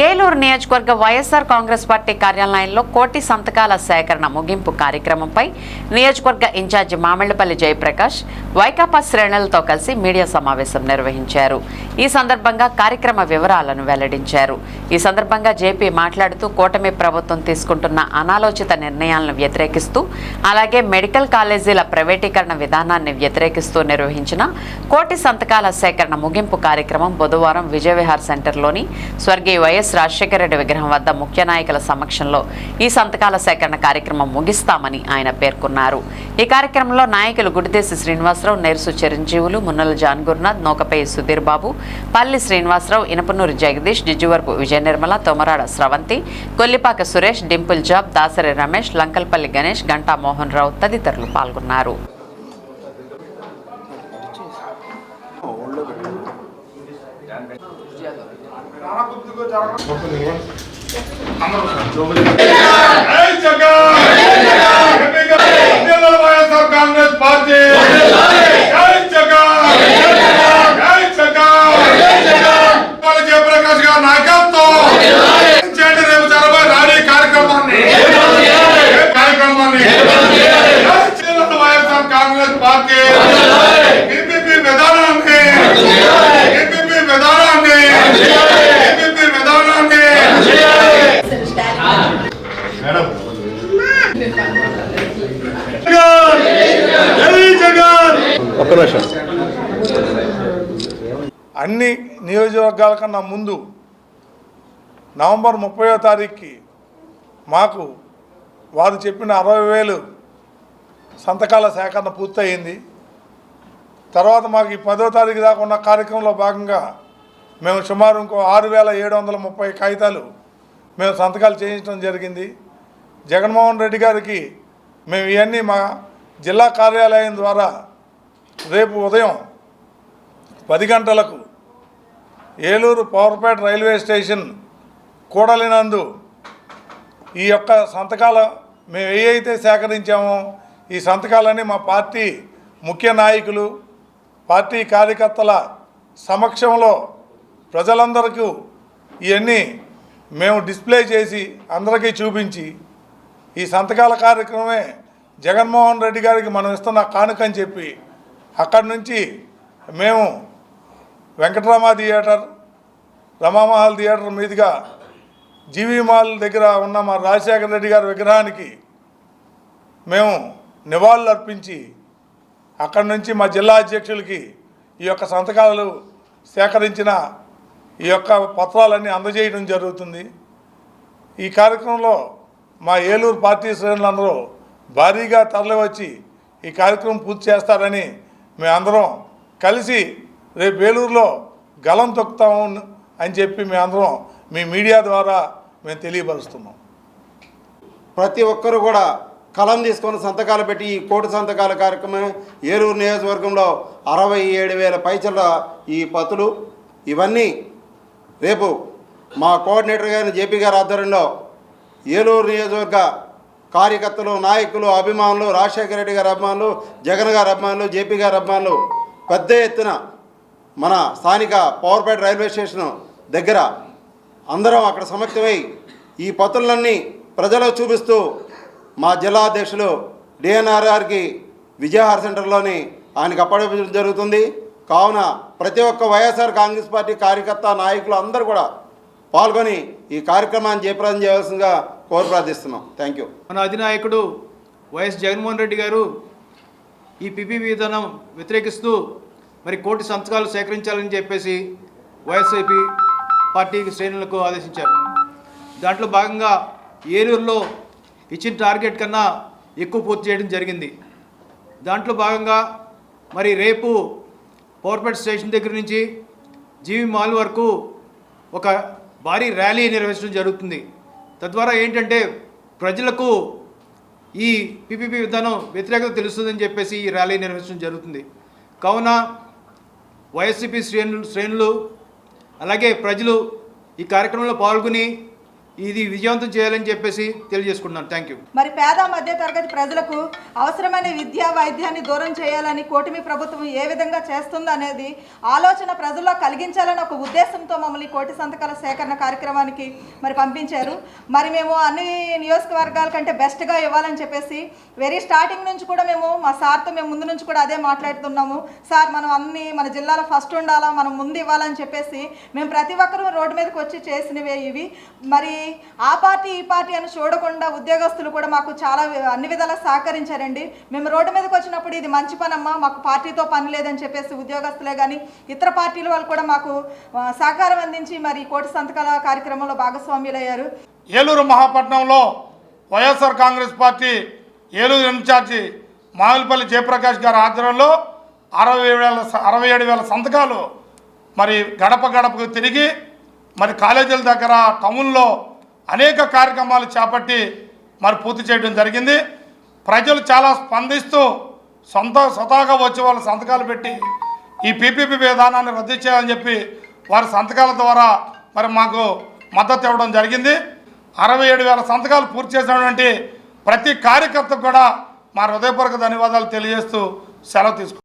ఏలూరు నియోజకవర్గ వైఎస్ఆర్ కాంగ్రెస్ పార్టీ కార్యాలయంలో కోటి సంతకాల సేకరణ ముగింపు కార్యక్రమంపై నియోజకవర్గ ఇన్ఛార్జి మామిళ్ళపల్లి జయప్రకాష్ వైకాపా శ్రేణులతో కలిసి మీడియా సమావేశం నిర్వహించారు. ఈ సందర్భంగా కార్యక్రమ వివరాలను వెల్లడించారు. ఈ సందర్భంగా జేపీ మాట్లాడుతూ కూటమి ప్రభుత్వం తీసుకుంటున్న అనాలోచిత నిర్ణయాలను వ్యతిరేకిస్తూ అలాగే మెడికల్ కాలేజీల ప్రైవేటీకరణ విధానాన్ని వ్యతిరేకిస్తూ నిర్వహించిన కోటి సంతకాల సేకరణ ముగింపు కార్యక్రమం బుధవారం విజయవిహార్ సెంటర్లోని స్వర్గీయ వైఎస్ రాజశేఖర రెడ్డి విగ్రహం వద్ద ముఖ్య నాయకుల సమక్షంలో ఈ సంతకాల సేకరణ కార్యక్రమం ముగిస్తామని ఆయన పేర్కొన్నారు. ఈ కార్యక్రమంలో నాయకులు గుడిదేశి శ్రీనివాసరావు నెరుసు చిరంజీవులు మున్నల జాన్ నోకపేయి సుధీర్ బాబు పల్లి శ్రీనివాసరావు ఇనపనూరి జగదీష్ జిజ్జువరపు విజయ నిర్మల తొమరాడ స్రవంతి కొల్లిపాక సురేష్ డింపుల్ జాబ్ దాసరి రమేష్ లంకల్పల్లి గణేష్ గంటా మోహన్ రావు తదితరులు పాల్గొన్నారు. వైఎస్ఆర్ కాంగ్రెస్ పార్టీ జై జగన్ జై జగన్ వాళ్ళ జయప్రకాష్ గారి నాయకత్వం చేయండి రేపు జరగబోయే రాణి కార్యక్రమాన్ని ఏ కార్యక్రమాన్ని Jai Jagan YSR Congress party EPP విధానాన్ని ఈపీపీ విధానాన్ని ఈపీపీ విధానాన్ని మేడం జై జగన్ ఒక్క నిమిషం అన్ని నియోజకవర్గాల కన్నా ముందు నవంబర్ ముప్పయో తారీఖుకి మాకు వారు చెప్పిన అరవై వేలు సంతకాల సేకరణ పూర్తయింది. తర్వాత మాకు ఈ పదో తారీఖు దాకా ఉన్న కార్యక్రమంలో భాగంగా మేము సుమారు ఇంకో ఆరు వేల ఏడు వందల ముప్పై కాగితాలు మేము సంతకాలు చేయించడం జరిగింది. జగన్మోహన్ రెడ్డి గారికి మేము ఇవన్నీ మా జిల్లా కార్యాలయం ద్వారా రేపు ఉదయం పది గంటలకు ఏలూరు పవర్పేట రైల్వే స్టేషన్ కూడలినందు ఈ యొక్క సంతకాలు మేము ఏ అయితే సేకరించామో ఈ సంతకాలని మా పార్టీ ముఖ్య నాయకులు పార్టీ కార్యకర్తల సమక్షంలో ప్రజలందరికీ ఇవన్నీ మేము డిస్ప్లే చేసి అందరికీ చూపించి ఈ సంతకాల కార్యక్రమమే జగన్మోహన్ రెడ్డి గారికి మనం ఇస్తున్న కానుకని చెప్పి అక్కడి నుంచి మేము వెంకటరామ థియేటర్ రమామహల్ థియేటర్ మీదుగా జీవీ మాల్ దగ్గర ఉన్న మా రాజశేఖర రెడ్డి గారి విగ్రహానికి మేము నివాళులు అర్పించి అక్కడి నుంచి మా జిల్లా అధ్యక్షులకి ఈ యొక్క సంతకాలు సేకరించిన ఈ యొక్క పత్రాలన్నీ అందజేయడం జరుగుతుంది. ఈ కార్యక్రమంలో మా ఏలూరు పార్టీ శ్రేణులందరూ భారీగా తరలివచ్చి ఈ కార్యక్రమం పూర్తి చేస్తారని మేమందరం కలిసి రేపు ఏలూరులో గలం తొక్కుతాము అని చెప్పి మేమందరం మీ మీడియా ద్వారా మేము తెలియపరుస్తున్నాం. ప్రతి ఒక్కరు కూడా కలం తీసుకొని సంతకాలు పెట్టి ఈ కోటి సంతకాల కార్యక్రమం ఏలూరు నియోజకవర్గంలో అరవై ఏడు వేల పైచల ఈ పతులు ఇవన్నీ రేపు మా కోఆర్డినేటర్ గారిని జేపీ గారి ఆధ్వర్యంలో ఏలూరు నియోజకవర్గ కార్యకర్తలు నాయకులు అభిమానులు రాజశేఖర రెడ్డి గారి అభిమానులు జగన్ గారి అభిమానులు జేపీ గారి అభిమానులు పెద్ద ఎత్తున మన స్థానిక పవర్పేట రైల్వే స్టేషన్ దగ్గర అందరం అక్కడ సమక్తమై ఈ పత్రులన్నీ ప్రజలకు చూపిస్తూ మా జిల్లా అధ్యక్షులు డిఎన్ఆర్ఆర్కి విజయహార విజయహార్ సెంటర్లోని ఆయనకు అప్పగించడం జరుగుతుంది. కావున ప్రతి ఒక్క వైఎస్ఆర్ కాంగ్రెస్ పార్టీ కార్యకర్త నాయకులు అందరూ కూడా పాల్గొని ఈ కార్యక్రమాన్ని జయప్రదం చేయవలసిందిగా కోరు ప్రార్థిస్తున్నాం. థ్యాంక్ యూ మన అధినాయకుడు వైఎస్ జగన్మోహన్ రెడ్డి గారు ఈ పిపి విధానం వ్యతిరేకిస్తూ మరి కోటి సంతకాలు సేకరించాలని చెప్పేసి వైఎస్ఐపి పార్టీ శ్రేణులకు ఆదేశించారు. దాంట్లో భాగంగా ఏలూరులో ఇచ్చిన టార్గెట్ కన్నా ఎక్కువ పూర్తి చేయడం జరిగింది. దాంట్లో భాగంగా మరి రేపు పవర్పేట స్టేషన్ దగ్గర నుంచి జీవి మాల్ వరకు ఒక భారీ ర్యాలీ నిర్వహించడం జరుగుతుంది. తద్వారా ఏంటంటే ప్రజలకు ఈ పిపిపి విధానం వ్యతిరేకత తెలుస్తుందని చెప్పేసి ఈ ర్యాలీ నిర్వహించడం జరుగుతుంది. కావున వైఎస్సీపీ శ్రేణులు శ్రేణులు అలాగే ప్రజలు ఈ కార్యక్రమంలో పాల్గొని ఇది విజయవంతం చేయాలని చెప్పేసి తెలియజేసుకుంటున్నాను. థ్యాంక్ యూ మరి పేద మధ్య తరగతి ప్రజలకు అవసరమైన విద్యా వైద్యాన్ని దూరం చేయాలని కూటమి ప్రభుత్వం ఏ విధంగా చేస్తుందనేది ఆలోచన ప్రజల్లో కలిగించాలని ఒక ఉద్దేశంతో మమ్మల్ని కోటి సంతకాల సేకరణ కార్యక్రమానికి మరి పంపించారు. మరి మేము అన్ని నియోజకవర్గాల కంటే బెస్ట్గా ఇవ్వాలని చెప్పేసి వెరీ స్టార్టింగ్ నుంచి కూడా మేము మా సార్తో మేము ముందు నుంచి కూడా అదే మాట్లాడుతున్నాము. సార్ మనం అన్ని మన జిల్లాలో ఫస్ట్ ఉండాలా? మనం ముందు ఇవ్వాలని చెప్పేసి మేము ప్రతి ఒక్కరూ రోడ్డు మీదకి వచ్చి చేసినవే ఇవి. మరి ఆ పార్టీ ఈ పార్టీ అని చూడకుండా ఉద్యోగస్తులు కూడా మాకు చాలా అన్ని విధాలా సహకరించారండి. మేము రోడ్డు మీదకి వచ్చినప్పుడు ఇది మంచి పనమ్మా మాకు పార్టీతో పని లేదని చెప్పేసి ఉద్యోగస్తులే కానీ ఇతర పార్టీల వాళ్ళు కూడా మాకు సహకారం అందించి మరి కోటి సంతకాల కార్యక్రమంలో భాగస్వామ్యులయ్యారు ఏలూరు మహాపట్నంలో వైఎస్ఆర్ కాంగ్రెస్ పార్టీ ఏలూరు ఇన్ఛార్జి మామిలిపల్లి జయప్రకాష్ గారి ఆధ్వర్యంలో అరవై వేల అరవై ఏడు వేల సంతకాలు మరి గడప గడపకు తిరిగి మరి కాలేజీల దగ్గర టౌన్లో అనేక కార్యక్రమాలు చేపట్టి మరి పూర్తి చేయడం జరిగింది. ప్రజలు చాలా స్పందిస్తూ సొంత స్వతహాగా వచ్చి వాళ్ళు సంతకాలు పెట్టి ఈ పీపీపీ విధానాన్ని రద్దు చేయాలని చెప్పి వారి సంతకాల ద్వారా మరి మాకు మద్దతు ఇవ్వడం జరిగింది. అరవై ఏడు వేల సంతకాలు పూర్తి చేసినటువంటి ప్రతి కార్యకర్తకు కూడా మా హృదయపూర్వక ధన్యవాదాలు తెలియజేస్తూ సెలవు తీసుకుంటాం